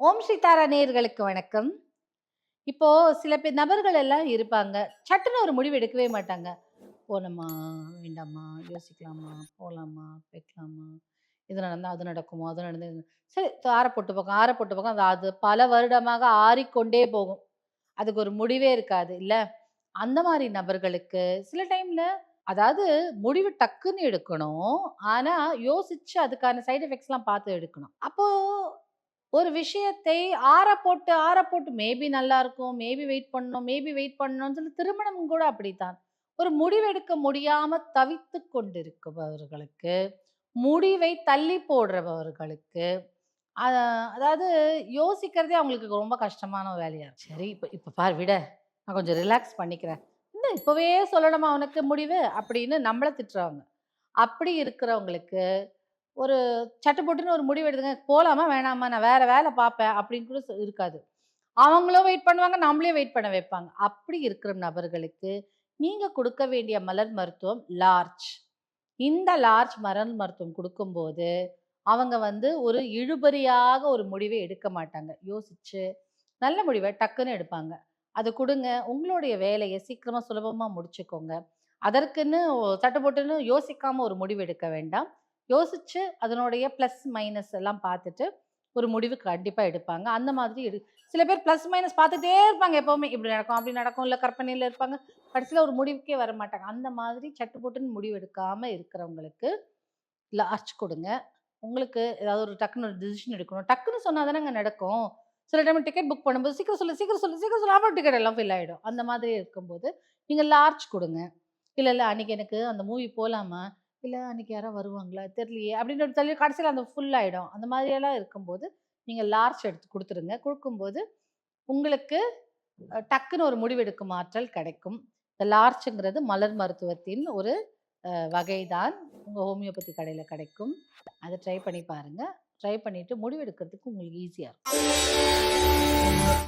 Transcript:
ஓம் ஸ்ரீ தாரா நேயர்களுக்கு வணக்கம். இப்போ சில பேர் நபர்கள் எல்லாம் இருப்பாங்க. சட்டுன்னு ஒரு முடிவு எடுக்கவே மாட்டாங்க. போனோமா வேண்டாமா? யோசிக்கலாமா? போகலாமா வைக்கலாமா? இது நடந்தால் அது நடக்குமோ? அது நடந்து சரி ஆற போட்டு பக்கம் ஆற போட்டு பக்கம் அது அது பல வருடமாக ஆறிக்கொண்டே போகும். அதுக்கு ஒரு முடிவே இருக்காது இல்லை? அந்த மாதிரி நபர்களுக்கு சில டைம்ல அதாவது முடிவு டக்குன்னு எடுக்கணும். ஆனால் யோசிச்சு அதுக்கான சைடு எஃபெக்ட்ஸ்லாம் பார்த்து எடுக்கணும். அப்போது ஒரு விஷயத்தை ஆற போட்டு ஆற போட்டு மேபி நல்லா இருக்கும் மேபி வெயிட் பண்ணணும் மேபி வெயிட் பண்ணணும்னு சொல்லி திருமணம் கூட அப்படித்தான். ஒரு முடிவெடுக்க முடியாம தவித்து கொண்டிருப்பவர்களுக்கு முடிவை தள்ளி போடுறவர்களுக்கு அதாவது யோசிக்கிறதே அவங்களுக்கு ரொம்ப கஷ்டமான வேலையா இருக்கு. சரி இப்போ இப்போ பார் விட. நான் கொஞ்சம் ரிலாக்ஸ் பண்ணிக்கிறேன். இந்த இப்போவே சொல்லணுமா அவனுக்கு முடிவு? அப்படின்னு நம்மளை திட்டுறவங்க. அப்படி இருக்கிறவங்களுக்கு ஒரு சட்டு போட்டுன்னு ஒரு முடிவு எடுத்துங்க போகலாமா வேணாமா? நான் வேற வேலை பார்ப்பேன். அப்படின்னு கூட இருக்காது. அவங்களும் வெயிட் பண்ணுவாங்க நம்மளையும் வெயிட் பண்ண வைப்பாங்க. அப்படி இருக்கிற நபர்களுக்கு நீங்கள் கொடுக்க வேண்டிய மலர் மருத்துவம் லார்ஜ் இந்த லார்ஜ் மலர் மருத்துவம் கொடுக்கும்போது அவங்க வந்து ஒரு இழுபறியாக ஒரு முடிவை எடுக்க மாட்டாங்க. யோசிச்சு நல்ல முடிவை டக்குன்னு எடுப்பாங்க. அது கொடுங்க. உங்களுடைய வேலையை சீக்கிரமாக சுலபமாக முடிச்சுக்கோங்க. அதற்குன்னு சட்டை போட்டுன்னு யோசிக்காமல் ஒரு முடிவு எடுக்க வேண்டாம். யோசிச்சு அதனுடைய ப்ளஸ் மைனஸ் எல்லாம் பார்த்துட்டு ஒரு முடிவு கண்டிப்பாக எடுப்பாங்க. அந்த மாதிரி எடு சில பேர் ப்ளஸ் மைனஸ் பார்த்துட்டே இருப்பாங்க எப்போவுமே. இப்படி நடக்கும் அப்படி நடக்கும். இல்லை கற்பனையில் இருப்பாங்க. கடைசியில் ஒரு முடிவுக்கே வர மாட்டாங்க. அந்த மாதிரி சட்டு போட்டுன்னு முடிவு எடுக்காமல் இருக்கிறவங்களுக்கு லார்ஜ் கொடுங்க. உங்களுக்கு ஏதாவது ஒரு டக்குன்னு ஒரு டிசிஷன் எடுக்கணும். டக்குன்னு சொன்னால் தானேங்க நடக்கும். சில டைம் டிக்கெட் புக் பண்ணும்போது சீக்கிரம் சொல்லு சீக்கிரம் சொல்லு சீக்கிரம் சொல்லு அப்புறம் டிக்கெட் எல்லாம் ஃபில் ஆகிடும் அந்த மாதிரி இருக்கும்போது நீங்கள் லார்ஜ் கொடுங்க. இல்லை இல்லை அன்னைக்கு எனக்கு அந்த மூவி போகலாமா இல்லை அன்றைக்கி யாரோ வருவாங்களா? தெரியலையே. அப்படின்னு சொல்லி கடைசியில் அந்த ஃபுல் ஆகிடும் அந்த மாதிரியெல்லாம் இருக்கும்போது நீங்கள் லார்ஜ் எடுத்து கொடுத்துருங்க. கொடுக்கும்போது உங்களுக்கு டக்குன்னு ஒரு முடிவெடுக்கும் ஆற்றல் கிடைக்கும். இந்த லார்ஜுங்கிறது மலர் மருத்துவத்தின் ஒரு வகைதான் உங்கள் ஹோமியோபதி கடையில் கிடைக்கும். அதை ட்ரை பண்ணி பாருங்கள் ட்ரை பண்ணிவிட்டு முடிவெடுக்கிறதுக்கு உங்களுக்கு ஈஸியாக இருக்கும்.